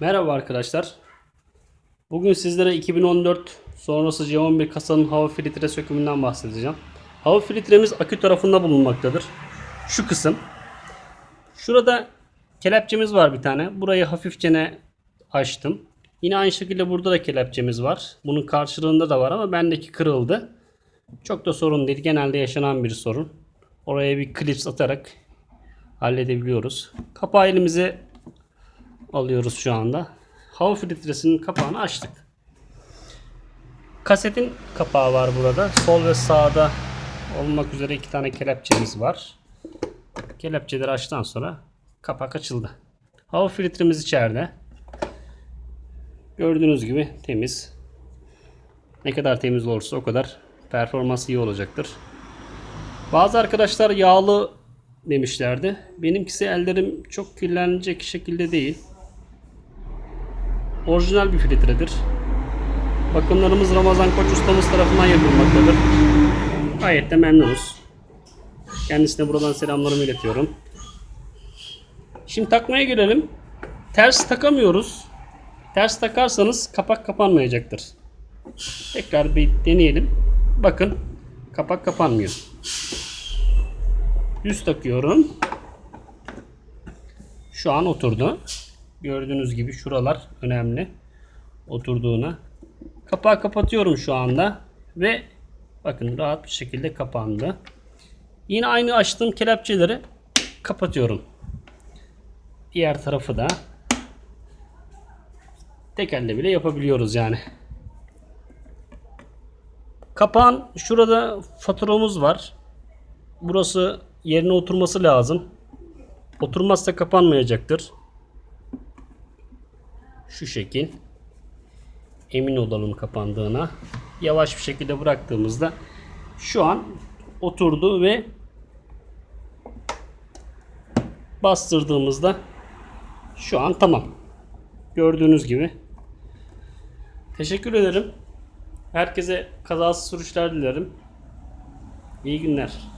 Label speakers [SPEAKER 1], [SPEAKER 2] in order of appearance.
[SPEAKER 1] Merhaba arkadaşlar. Bugün sizlere 2014 sonrası C11 kasanın hava filtre sökümünden bahsedeceğim. Hava filtremiz akü tarafında bulunmaktadır. Şu kısım. Şurada kelepçemiz var bir tane. Burayı hafifçene açtım. Yine aynı şekilde burada da kelepçemiz var. Bunun karşılığında da var ama bendeki kırıldı. Çok da sorun değil. Genelde yaşanan bir sorun. Oraya bir klips atarak halledebiliyoruz. Kapağı elimize alıyoruz şu anda. Hava filtresinin kapağını açtık. Kasetin kapağı var burada. Sol ve sağda olmak üzere iki tane kelepçemiz var. Kelepçeleri açtıktan sonra kapak açıldı. Hava filtremiz içeride. Gördüğünüz gibi temiz. Ne kadar temiz olursa o kadar performans iyi olacaktır. Bazı arkadaşlar yağlı demişlerdi. Benimkisi ellerim çok kirlenecek şekilde değil. Orijinal bir filtredir. Bakımlarımız Ramazan Koç ustamız tarafından yapılmaktadır. Gayet de memnunuz. Kendisine buradan selamlarımı iletiyorum. Şimdi takmaya gelelim. Ters takamıyoruz. Ters takarsanız kapak kapanmayacaktır. Tekrar bir deneyelim. Bakın kapak kapanmıyor. Düz takıyorum. Şu an oturdu. Gördüğünüz gibi şuralar önemli. Oturduğuna. Kapağı kapatıyorum şu anda. Ve bakın rahat bir şekilde kapandı. Yine aynı açtığım kelepçeleri kapatıyorum. Diğer tarafı da tek elle bile yapabiliyoruz yani. Kapağın şurada faturamız var. Burası yerine oturması lazım. Oturmazsa kapanmayacaktır. Şu şekil. Emin olalım kapandığına. Yavaş bir şekilde bıraktığımızda şu an oturdu ve bastırdığımızda şu an tamam. Gördüğünüz gibi. Teşekkür ederim. Herkese kazasız sürüşler dilerim. İyi günler.